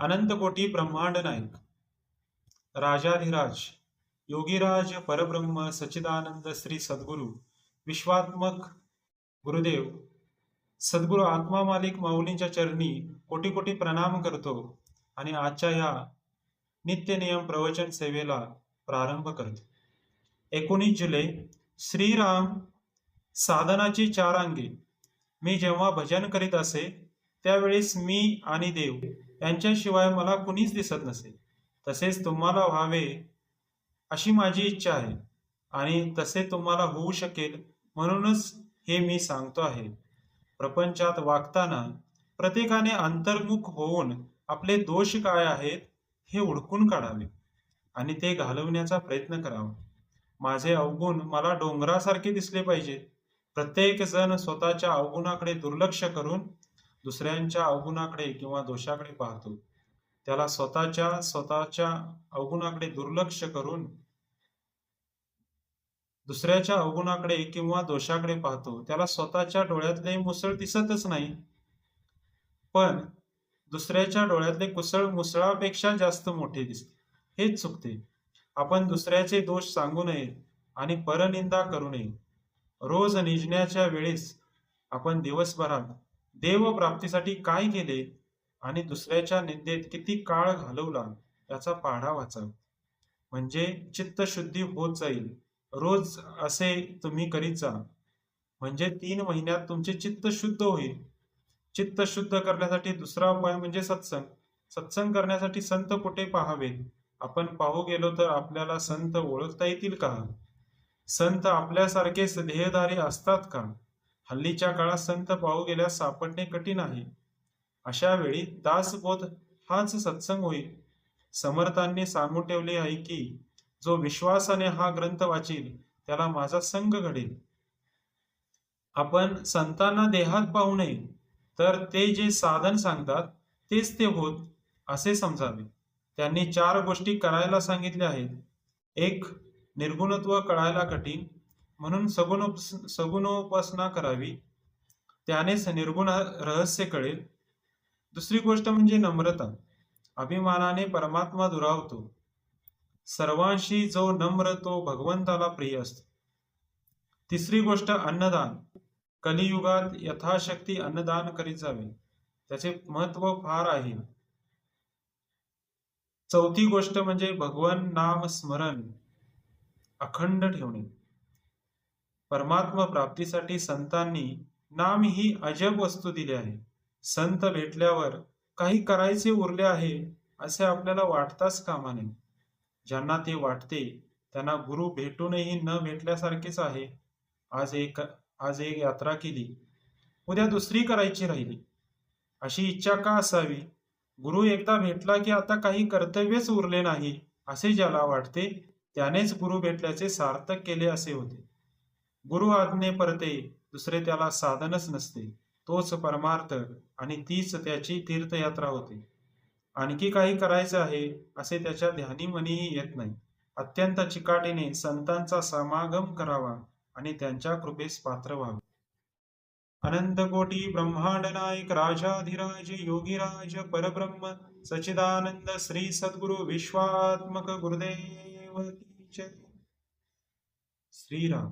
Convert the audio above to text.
अनंत कोटी ब्रह्मांड नायक. राजाधिराज योगीराज परब्रह्म सच्चिदानंद श्री सद्गुरु विश्वात्मक गुरुदेव सद्गुरु आत्मा मालिक माऊलींच्या चरणी कोटी कोटी प्रणाम करतो आणि आजच्या या नित्य नियम प्रवचन सेवेला प्रारंभ करतो. एकोणीस जुलै श्रीराम साधनाची चार अंगे. मी जेव्हा भजन करीत असे त्यावेळेस मी आणि देव यांच्याशिवाय मला कुणीच दिसत नसे. तसेच तुम्हाला व्हावे अशी माझी इच्छा आहे आणि तसे तुम्हाला होऊ शकेल म्हणूनच हे मी सांगतो आहे. प्रपंचात वागताना प्रत्येकाने अंतर्मुख होऊन आपले दोष काय आहेत हे उडकून काढावे आणि ते घालवण्याचा प्रयत्न करावा. माझे अवगुण मला डोंगरासारखे दिसले पाहिजेत प्रत्येक जण स्वतःच्या अवगुणाकडे दुर्लक्ष करून दुसऱ्यांच्या अवगुणाकडे किंवा दोषाकडे पाहतो. त्याला स्वतःच्या स्वतःच्या अवगुणाकडे दुर्लक्ष करून दुसऱ्याच्या अवगुणाकडे किंवा दोषाकडे पाहतो. त्याला स्वतःच्या डोळ्यातले मुसळ दिसतच नाही. पण दुसऱ्याच्या डोळ्यातले कुसळ मुसळापेक्षा जास्त मोठे दिसते. हेच चुकते. आपण दुसऱ्याचे दोष सांगू नये आणि परनिंदा करू नये. रोज निजण्याच्या वेळेस आपण दिवसभरात देव प्राप्तीसाठी काय केले आणि दुसऱ्याच्या निंदेत किती काळ घालवला याचा पाढा वाचा. म्हणजे चित्तशुद्धी होत जाईल. रोज असे तुम्ही करीत जा. म्हणजे तीन महिन्यात तुमचे चित्त शुद्ध होईल. चित्त शुद्ध करण्यासाठी दुसरा उपाय म्हणजे सत्संग. सत्संग करण्यासाठी संत कुठे पाहावेत? आपण पाहू गेलो तर आपल्याला संत ओळखता येतील का? संत आपल्यासारखेच ध्येयधारी असतात का? हल्लीच्या काळात संत पाहू गेल्यास सापडणे कठीण आहे. अशा वेळी दासबोध हाच सत्संग होईल. समर्थांनी सांगून ठेवले आहे की जो विश्वासाने हा ग्रंथ वाचील त्याला माझा संघ घडेल. आपण संतांना देहात पाहू नये तर ते जे साधन सांगतात तेच ते होत असे समजावे. त्यांनी चार गोष्टी करायला सांगितल्या आहेत. एक निर्गुणत्व कळायला कठीण. म्हणून सगुणोप सगुणोपासना करावी. त्यानेच निर्गुण रहस्य कळेल. दुसरी गोष्ट म्हणजे नम्रता. अभिमानाने परमात्मा दुरावतो. सर्वांशी जो नम्र तो भगवंताला प्रिय असतो. तिसरी गोष्ट अन्नदान. कलियुगात यथाशक्ती अन्नदान करीत जावे. त्याचे महत्त्व फार आहे. चौथी गोष्ट म्हणजे भगवान नाम स्मरण अखंड ठेवणे. परमात्मा प्राप्तीसाठी संतांनी नाम ही अजब वस्तू दिली आहे. संत भेटल्यावर काही करायचे उरले आहे असे आपल्याला वाटताच कामा नये. ज्यांना ते वाटते त्यांना गुरु भेटूनही न भेटल्यासारखेच आहे. आज एक आज एक यात्रा केली. उद्या दुसरी करायची राहिली. अशी इच्छा का असावी? गुरु एकदा भेटला की आता काही कर्तव्यच उरले नाही असे ज्याला वाटते त्यानेच गुरु भेटल्याचे सार्थक केले असे होते. गुरु आज्ञे परते दुसरे त्याला साधनच नसते. तोच परमार्थ आणि तीच त्याची तीर्थयात्रा होते. आणखी काही करायचं आहे असे त्याच्या ध्यानी मनीही येत नाही. अत्यंत चिकाटीने संतांचा समागम करावा आणि त्यांच्या कृपेस पात्र व्हावे. अनंत कोटी ब्रह्मांड नायक राजाधिराज योगीराज परब्रह्म सच्चिदानंद श्री सद्गुरु विश्वात्मक गुरुदेव श्रीराम.